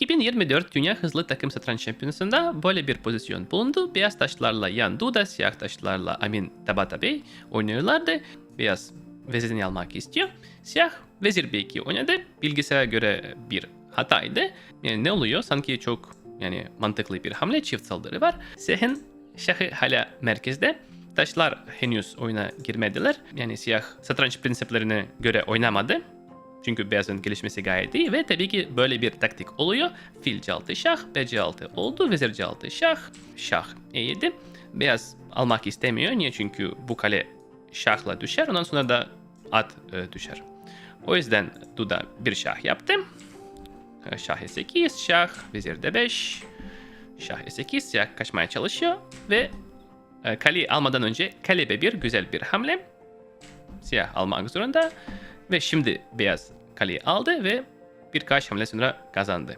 2024 Dünya Hızlı Takım Satranç Şampiyonası'nda böyle bir pozisyon bulundu. Beyaz taşlarla Yan Duda, siyah taşlarla Amin Tabata Bey oynuyorlardı. Beyaz vezirini almak istiyor. Siyah vezir B2 oynadı. Bilgisayara göre bir hataydı. Yani ne oluyor? Sanki çok yani mantıklı bir hamle çift saldırı var. Siyahın şahı hala merkezde. Taşlar henüz oyuna girmediler. Yani siyah satranç prensiplerine göre oynamadı. Çünkü beyazın gelişmesi gayet iyi ve tabii ki böyle bir taktik oluyor. Fil C6 şah, B C6 oldu, vezir C6 şah, şah E7. Beyaz almak istemiyor. Niye? Çünkü bu kale şahla düşer. Ondan sonra da at e, düşer. O yüzden Duda bir şah yaptı. E, Şah E8, şah, vezir D5, şah E8, siyah kaçmaya çalışıyor ve e, kaleyi almadan önce kale B1 güzel bir hamle. Siyah almak zorunda ve şimdi beyaz kaleyi aldı ve birkaç hamle sonra kazandı.